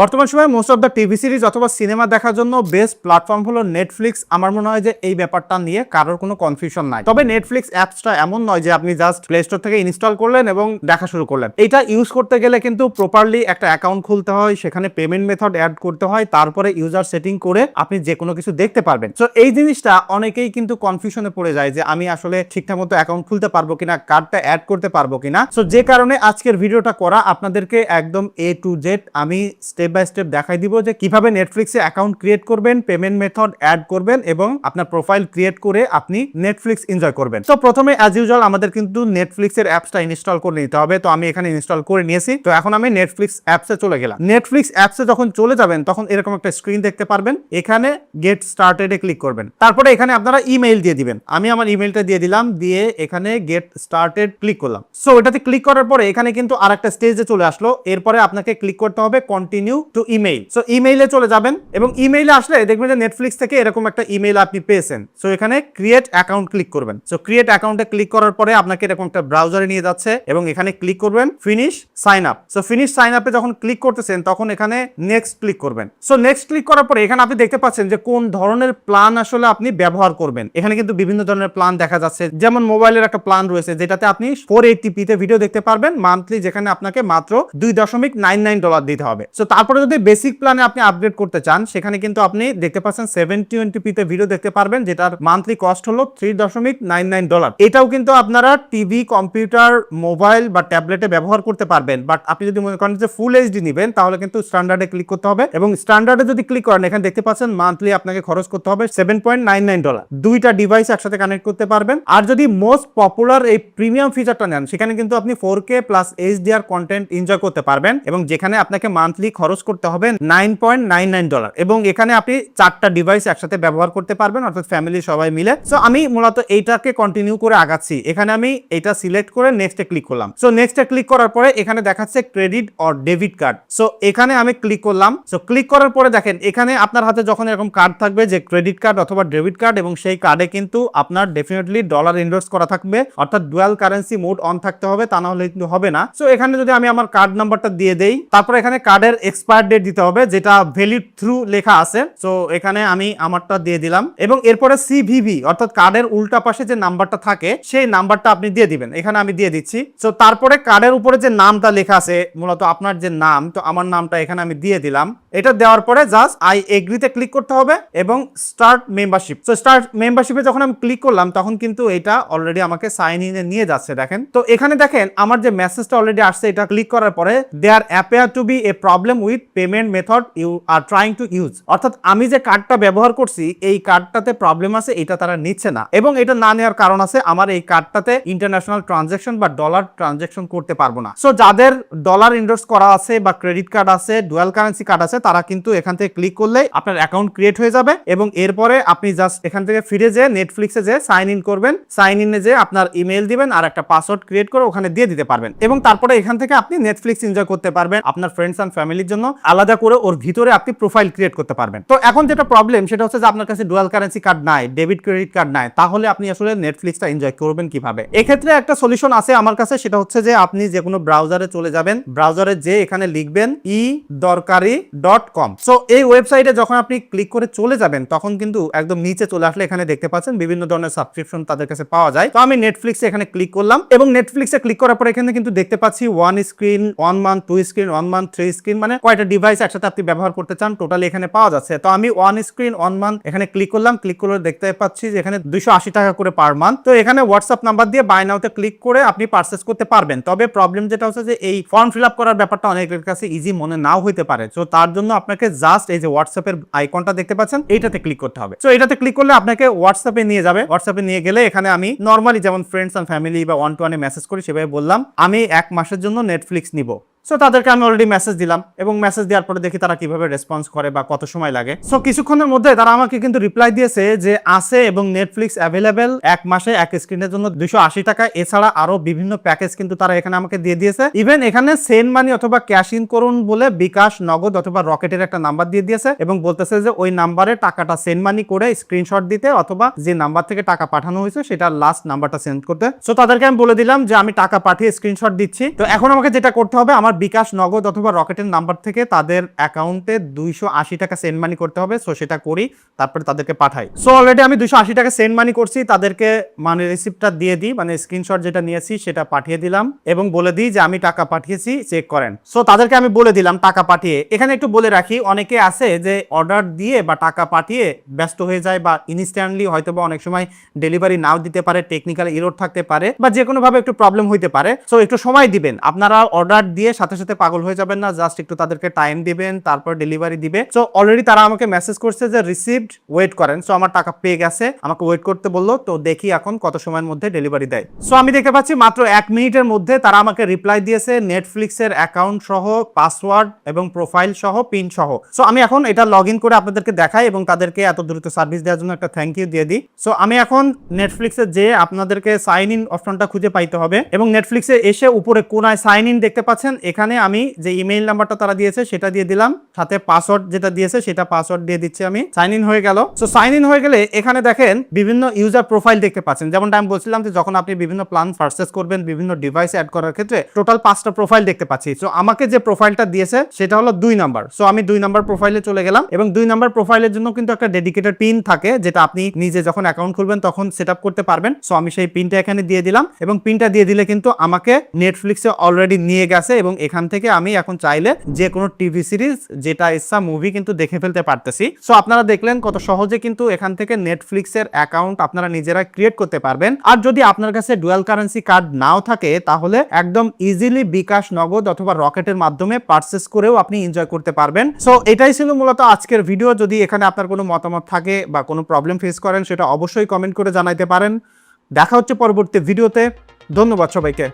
বর্তমান সময়ে most of the TV series অথবা সিনেমা দেখার জন্য বেস্ট প্ল্যাটফর্ম হলো নেটফ্লিক্স আমার মনে হয় যে এই ব্যাপারটা নিয়ে কারোর কোনো কনফিউশন নাই। তবে নেটফ্লিক্স অ্যাপসটা এমন নয় যে আপনি জাস্ট প্লে স্টোর থেকে ইনস্টল করলেন এবং দেখা শুরু করলেন। এটা ইউজ করতে গেলে কিন্তু প্রপারলি একটা অ্যাকাউন্ট খুলতে হয়, সেখানে পেমেন্ট মেথড অ্যাড করতে হয়, তারপরে ইউজার সেটিং করে আপনি যে কোনো কিছু দেখতে পারবেন। সো এই জিনিসটা অনেকেই কিন্তু কনফিউশনে পড়ে যায় যে আমি আসলে ঠিকঠাক মতো অ্যাকাউন্ট খুলতে পারব কিনা কার্ডটা অ্যাড করতে পারব কিনা। সো যে কারণে আজকের ভিডিওটা করা আপনাদেরকে একদম এ টু জেড আমি বাই স্টেপ দেখাই দিব যে কীভাবে নেটফ্লিক্সে অ্যাকাউন্ট ক্রিয়েট করবেন পেমেন্ট মেথড অ্যাড করবেন এবং আপনার প্রোফাইল ক্রিয়েট করে আপনি নেটফ্লিক্স এনজয় করবেন। তো প্রথমে অ্যাজ ইউজুয়াল আমাদের কিন্তু নেটফ্লিক্সের অ্যাপসটা ইনস্টল করে নিতে হবে। তো, আমি এখানে ইনস্টল করে নিয়েছি। তো, এখন আমি নেটফ্লিক্স অ্যাপসে চলে গেলাম। নেটফ্লিক্স অ্যাপসে যখন চলে যাবেন, তখন এরকম একটা স্ক্রিন দেখতে পারবেন। এখানে গেট স্টার্টেডে ক্লিক করবেন। তারপরে এখানে আপনারা ইমেইল দিয়ে দিবেন। আমি আমার ইমেইলটা দিয়ে দিলাম, দিয়ে এখানে গেট স্টার্টেড ক্লিক করলাম। সো এটাতে ক্লিক করার পরে এখানে কিন্তু আরেকটা স্টেজে চলে আসলো। এরপরে আপনাকে ক্লিক করতে হবে কন্টিনিউ টু ইমেইল সো ইমেইলে চলে যাবেন এবং ইমেইলে আসলে দেখবেন যে নেটফ্লিক্স থেকে এরকম একটা ইমেইল আপনি পেয়েছেন। সো এখানে ক্রিয়েট অ্যাকাউন্ট ক্লিক করবেন। সো ক্রিয়েট অ্যাকাউন্টে ক্লিক করার পরে আপনাকে এরকম একটা ব্রাউজারে নিয়ে যাচ্ছে এবং এখানে ক্লিক করবেন finish sign up so finish sign আপে যখন ক্লিক করতেছেন তখন এখানে নেক্সট ক্লিক করবেন। সো নেক্সট ক্লিক করার পরে এখানে আপনি দেখতে পাচ্ছেন যে কোন ধরনের প্ল্যান আসলে আপনি ব্যবহার করবেন। এখানে কিন্তু বিভিন্ন ধরনের প্ল্যান দেখা যাচ্ছে। যেমন মোবাইলের একটা প্ল্যান রয়েছে যেটাতে আপনি ফোর এইটটি পিতে ভিডিও দেখতে পারবেন। মান্থলি যেখানে আপনাকে মাত্র দুই দশমিক নাইন নাইন ডলার দিতে হবে। সো তারপরে যদি বেসিক প্ল্যানে আপনি আপগ্রেড করতে চান, সেখানে কিন্তু আপনি দেখতে পাচ্ছেন সেভেন টোয়েন্টি পিতে ভিডিও দেখতে পারবেন, যেটার মান্থলি কস্ট হলো থ্রি দশমিক নাইন নাইন ডলার এটাও কিন্তু আপনারা টিভি কম্পিউটার মোবাইল বা ট্যাবলেটে ব্যবহার করতে পারবেন। বাট আপনি যদি মনে করেন যে ফুল এইচডি নেবেন, তাহলে কিন্তু স্ট্যান্ডার্ডে ক্লিক করতে হবে এবং স্ট্যান্ডার্ডে যদি ক্লিক করেন, এখানে দেখতে পাচ্ছেন মান্থলি আপনাকে খরচ করতে হবে seven point nine nine dollar দুইটা ডিভাইস একসাথে কানেক্ট করতে পারবেন। আর যদি মোস্ট পপুলার এই প্রিমিয়াম ফিচারটা নেন, সেখানে কিন্তু আপনি four K plus HDR content enjoy করতে পারবেন এবং যেখানে আপনাকে মান্থলি খরচ করতে হবে nine point nine nine dollar এবং এখানে আপনি চারটা ডিভাইস একসাথে ব্যবহার করতে পারবেন, অর্থাৎ ফ্যামিলি সবাই মিলে। সো আমি মূলত এইটাকে কন্টিনিউ করে আগাচ্ছি। এখানে আমি এটা সিলেক্ট করে নেক্সটে ক্লিক করলাম। সো নেক্সটে ক্লিক করার পরে এখানে দেখাচ্ছে credit or debit card so এখানে আমি ক্লিক করলাম। সো ক্লিক করার পরে দেখেন, এখানে আপনার হাতে যখন এরকম কার্ড থাকবে যে ক্রেডিট কার্ড অথবা ডেবিট কার্ড এবং সেই কার্ডে কিন্তু আপনার ডেফিনেটলি ডলার ইনভেস্ট করা থাকবে, অর্থাৎ ডুয়াল কারেন্সি মোড অন থাকতে হবে, তা না হলে কিন্তু হবে না। সো এখানে যদি আমি আমার কার্ড নাম্বারটা দিয়ে দেই, তারপর এখানে কার্ডের এক্সপায়ার ডেট দিতে হবে, যেটা ভ্যালিড থ্রু লেখা আছে। সো এখানে আমি আমারটা দিয়ে দিলাম। এবং এরপরে সিভিভি অর্থাৎ কার্ডের উল্টা পাশে যে নাম্বারটা থাকে, সেই নাম্বারটা আপনি দিয়ে দিবেন। এখানে আমি দিয়ে দিচ্ছি। সো তারপরে কার্ডের উপরে যে নামটা লেখা আছে, মূলত আপনার যে নাম, তো আমার নামটা এখানে আমি দিয়ে দিলাম। এটা দেওয়ার পরে জাস্ট আই এগ্রিতে ক্লিক করতে হবে এবং স্টার্ট মেম্বারশিপ সো স্টার্ট মেম্বারশিপে যখন আমি ক্লিক করলাম, তখন কিন্তু এটা অলরেডি আমাকে সাইন ইনে নিয়ে যাচ্ছে, দেখেন। তো এখানে দেখেন, আমার যে মেসেজটা অলরেডি আসছে, এটা ক্লিক করার পরে there appear to be a problem with payment method you are trying to use অর্থাৎ আমি যে কার্ডটা ব্যবহার করছি, এই কার্ডটাতে প্রবলেম আছে, এটা তারা নিচ্ছে না। এবং এটা না নেওয়ার কারণ আছে, আমার এই কার্ডটাতে ইন্টারন্যাশনাল ট্রানজাকশন বা ডলার ট্রানজাকশন করতে পারব না। সো যাদের ডলার ইনভেস্ট করা আছে বা ক্রেডিট কার্ড আছে ডুয়াল কারেন্সি কার্ড আছে, তারা কিন্তু এখান থেকে ক্লিক করলে আপনার অ্যাকাউন্ট ক্রিয়েট হয়ে যাবে। এবং এরপরে আপনি জাস্ট এখান থেকে ফিরে যেয়ে নেটফ্লিক্সে যে সাইন ইন করবেন। সাইন ইনে যে আপনার ইমেল দিবেন আর একটা পাসওয়ার্ড ক্রিয়েট করে ওখানে দিয়ে দিতে পারবেন। এবং তারপরে এখান থেকে আপনি নেটফ্লিক্স এনজয় করতে পারবেন। আপনার ফ্রেন্ডস অ্যান্ড ফ্যামিলির জন্য আলাদা করে ওর ভিতরে আপনি প্রোফাইল ক্রিয়েট করতে পারবেন। তো এখন যেটা প্রবলেম সেটা হচ্ছে যে আপনার কাছে ডুয়াল কারেন্সি কার্ড নাই ডেবিট ক্রেডিট কার্ড নাই, তাহলে আপনি আসলে নেটফ্লিক্সটা এনজয় করবেন কীভাবে? এক্ষেত্রে একটা সলিউশন আছে আমার কাছে, সেটা হচ্ছে যে আপনি যে কোনো ব্রাউজারে চলে যাবেন ব্রাউজারে যে এখানে লিখবেন ই দরকারি ডট কম সো এই ওয়েবসাইটে যখন আপনি ক্লিক করে চলে যাবেন, তখন কিন্তু একদম নিচে চলে আসলে এখানে দেখতে পাচ্ছেন বিভিন্ন ধরনের সাবস্ক্রিপশন তাদের কাছে পাওয়া যায়। তো আমি নেটফ্লিক্সে এখানে ক্লিক করলাম এবং নেটফ্লিক্সে ক্লিক করার পর এখানে কিন্তু দেখতে পাচ্ছি one screen one month two screen one month three screen মানে কয়টা ডিভাইস একসাথে আপনি ব্যবহার করতে চান টোটালি এখানে পাওয়া যাচ্ছে। তো আমি ওয়ান স্ক্রিন ওয়ান মান্থ এখানে ক্লিক করলাম ক্লিক করে দেখতে পাচ্ছি যে এখানে দুইশো আশি টাকা করে পার মান্থ তো এখানে হোয়াটসঅ্যাপ নাম্বার দিয়ে বাই নাওতে ক্লিক করে আপনি পারচেস করতে পারবেন। তবে প্রবলেম যেটা হচ্ছে যে এই ফর্ম ফিল আপ করার ব্যাপারটা অনেকের কাছে ইজি মনে নাও হইতে পারে। তো তার জন্য আপনাকে জাস্ট এই যে হোয়াটসঅ্যাপের আইকনটা দেখতে পাচ্ছেন, এইটাতে ক্লিক করতে হবে। তো এটাতে ক্লিক করলে আপনাকে হোয়াটসঅ্যাপে নিয়ে যাবে। হোয়াটসঅ্যাপে নিয়ে গেলে এখানে আমি নর্মালি যেমন ফ্রেন্ডস অ্যান্ড ফ্যামিলি বা ওয়ান টু ওয়ানে মেসেজ করি, সেভাবে বললাম, আমি এক মাসের জন্য নেটফ্লিক্স নিব। সো তাদেরকে আমি অলরেডি মেসেজ দিলাম এবং মেসেজ দেওয়ার পরে দেখি তারা কীভাবে রেসপন্স করে বা কত সময় লাগে। সো কিছুক্ষণের মধ্যে তারা আমাকে কিন্তু রিপ্লাই দিয়েছে যে আছে এবং নেটফ্লিক্স অ্যাভেলেবেল এক মাসে এক স্ক্রিনের জন্য দুশো আশি টাকা। এছাড়া আরও বিভিন্ন প্যাকেজ কিন্তু তারা এখানে আমাকে দিয়ে দিয়েছে। ইভেন এখানে সেন্ড মানি অথবা ক্যাশ ইন করুন বলে বিকাশ, নগদ অথবা রকেটের একটা নাম্বার দিয়ে দিয়েছে এবং বলতেছে যে ওই নাম্বারে টাকাটা সেন্ড মানি করে স্ক্রিনশট দিতে অথবা যে নাম্বার থেকে টাকা পাঠানো হয়েছে সেটা লাস্ট নাম্বারটা সেন্ড করতে। সো তাদেরকে আমি বলে দিলাম যে আমি টাকা পাঠিয়ে স্ক্রিনশট দিচ্ছি। তো এখন আমাকে যেটা করতে হবে, আমার বিকাশ নগদ অথবা রকেটের নাম্বার থেকে তাদের অ্যাকাউন্টে দুইশো আশি টাকা সেন্ড মানি করতে হবে, সো সেটা করি, তারপরে তাদেরকে পাঠাই। সো অলরেডি আমি দুইশো আশি টাকা সেন্ড মানি করছি, তাদেরকে মানে রিসিপ্টটা দিয়ে দিই মানে স্ক্রিনশট যেটা নিয়েছি সেটা পাঠিয়ে দিলাম এবং বলে দিই যে আমি টাকা পাঠিয়েছি, চেক করেন। সো তাদেরকে আমি বলে দিলাম টাকা পাঠিয়ে। এখানে একটু বলে রাখি, অনেকে আছে যে অর্ডার দিয়ে বা টাকা পাঠিয়ে ব্যস্ত হয়ে যায় বা ইনস্ট্যান্টলি হয়তো বা অনেক সময় ডেলিভারি নাও দিতে পারে টেকনিক্যাল ইরোড থাকতে পারে বা যে কোনোভাবে একটু প্রবলেম হইতে পারে। সো একটু সময় দিবেন। আপনারা অর্ডার দিয়ে সাথে সাথে পাগল হয়ে যাবেন না জাস্ট একটু তাদেরকে টাইম দিবেন, তারপর ডেলিভারি দিবে। সো অলরেডি তারা আমাকে মেসেজ করছে যে রিসিভড ওয়েট করেন। সো আমার টাকা পেয়ে গেছে। আমাকে ওয়েট করতে বলল। তো দেখি এখন কত সময়ের মধ্যে ডেলিভারি দেয়। সো আমি দেখতে পাচ্ছি মাত্র এক মিনিটের মধ্যে তারা আমাকে রিপ্লাই দিয়েছে নেটফ্লিক্সের অ্যাকাউন্ট সহ পাসওয়ার্ড এবং প্রোফাইল সহ পিন সহ। সো আমি এখন এটা লগ ইন করে আপনাদেরকে দেখাই এবং তাদেরকে এত দ্রুত সার্ভিস দেওয়ার জন্য একটা থ্যাংক ইউ দিয়ে দিই। সো আমি এখন নেটফ্লিক্সে যে আপনাদেরকে সাইন ইন অপশনটা খুঁজে পাইতে হবে এবং নেটফ্লিক্সে এসে উপরে কোনায় সাইন ইন দেখতে পাচ্ছেন। এখানে আমি যে ইমেইল নাম্বারটা তারা দিয়েছে, সেটা দিয়ে দিলাম। সাথে পাসওয়ার্ড যেটা দিয়েছে, সেটা পাসওয়ার্ড দিয়ে দিচ্ছি আমি। সাইন ইন হয়ে গেল। সো সাইন ইন হয়ে গেলে এখানে দেখেন বিভিন্ন ইউজার প্রোফাইল দেখতে পাচ্ছেন। যেমনটা আমি বলছিলাম যে যখন আপনি বিভিন্ন প্ল্যান পারচেস করবেন, বিভিন্ন ডিভাইস অ্যাড করার ক্ষেত্রে টোটাল পাঁচটা প্রোফাইল দেখতে পাচ্ছি। সো আমাকে যে প্রোফাইলটা দিয়েছে, সেটা হলো দুই নাম্বার সো আমি দুই নাম্বার প্রোফাইলে চলে গেলাম এবং দুই নাম্বার প্রোফাইলের জন্য কিন্তু একটা ডেডিকেটেড পিন থাকে, যেটা আপনি নিজে যখন অ্যাকাউন্ট খুলবেন, তখন সেট করতে পারবেন। সো আমি সেই পিনটা এখানে দিয়ে দিলাম এবং পিনটা দিয়ে দিলে কিন্তু আমাকে নেটফ্লিক্সে অলরেডি নিয়ে গেছে এবং এখান থেকে আমি এখন চাইলে যে কোনো টিভি সিরিজ, যেটা ইচ্ছা মুভি কিন্তু দেখে ফেলতে পারতেছি। সো আপনারা দেখলেন কত সহজে কিন্তু এখান থেকে নেটফ্লিক্সের অ্যাকাউন্ট আপনারা নিজেরা ক্রিয়েট করতে পারবেন। আর যদি আপনার কাছে ডুয়াল কারেন্সি কার্ড নাও থাকে, তাহলে একদম ইজিলি বিকাশ নগদ অথবা রকেটের মাধ্যমে পারচেস করেও আপনি এনজয় করতে পারবেন। সো এটাই ছিল মূলত আজকের ভিডিও যদি এখানে আপনার কোনো মতামত থাকে বা কোনো প্রবলেম ফেস করেন, সেটা অবশ্যই কমেন্ট করে জানাইতে পারেন। দেখা হচ্ছে পরবর্তী ভিডিওতে ধন্যবাদ সবাইকে।